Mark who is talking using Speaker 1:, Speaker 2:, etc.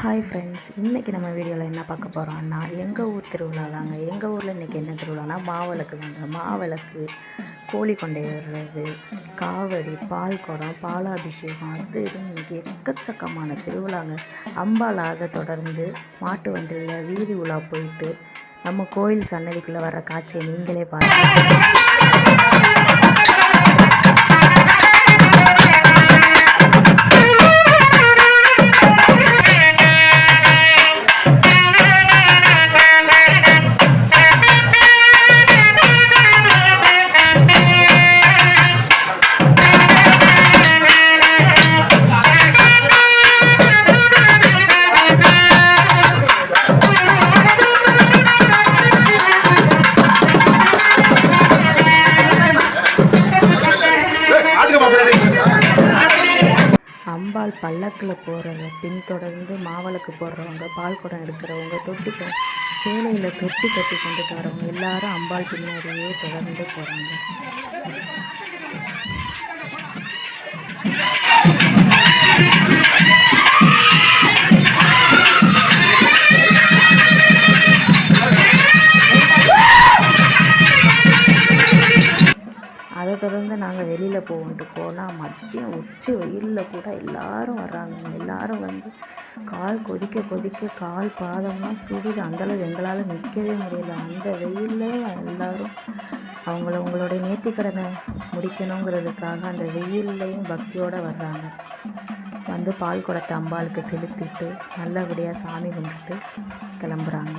Speaker 1: Hi friends இன்றைக்கி நம்ம வீடியோவில் என்ன பார்க்க போகிறோம்னா எங்கள் ஊர் திருவிழா தாங்க எங்கள் ஊரில் இன்றைக்கி என்ன திருவிழானா மாவிளக்கு தாங்க மாவிளக்கு கோழி கொண்டை விடுறது காவடி பால் குடம் பாலாபிஷேகம். அது இது இன்றைக்கி எக்கச்சக்கமான திருவிழாங்க. அம்பாலாக தொடர்ந்து மாட்டு வண்டியில் வீதி உலா போயிட்டு நம்ம கோயில் சன்னதிக்குள்ளே வர காட்சியை நீங்களே பாருங்கள் அம்பாள் பல்லக்கில் போகிறவங்க பின்தொடர்ந்து மாவிளக்கு போடுறவங்க பால் குடம் எடுக்கிறவங்க தொட்டி சேலையில் தொட்டி கட்டி கொண்டு வரவங்க எல்லாரும் அம்பாள் பின்னாடியே தொடர்ந்து போகிறாங்க அதை தொடர்ந்து நாங்கள் வெளியில் போவோன்ட்டு போனால் மதியம் உச்சி வெயிலில் கூட எல்லாரும் வர்றாங்க எல்லாரும் வந்து கால் கொதிக்க கொதிக்க கால் பாதம்லாம் சுடுது அந்தளவு எங்களால் நிற்கவே முடியல. அந்த வெயிலில் எல்லோரும் அவங்கள உங்களுடைய நேர்த்திக்கடனை முடிக்கணுங்கிறதுக்காக அந்த வெயில்லையும் பக்தியோடு வர்றாங்க. வந்து பால் குடத்தை அம்பாளுக்கு செலுத்திட்டு நல்லபடியாக சாமி கும்பிட்டுட்டு கிளம்புறாங்க.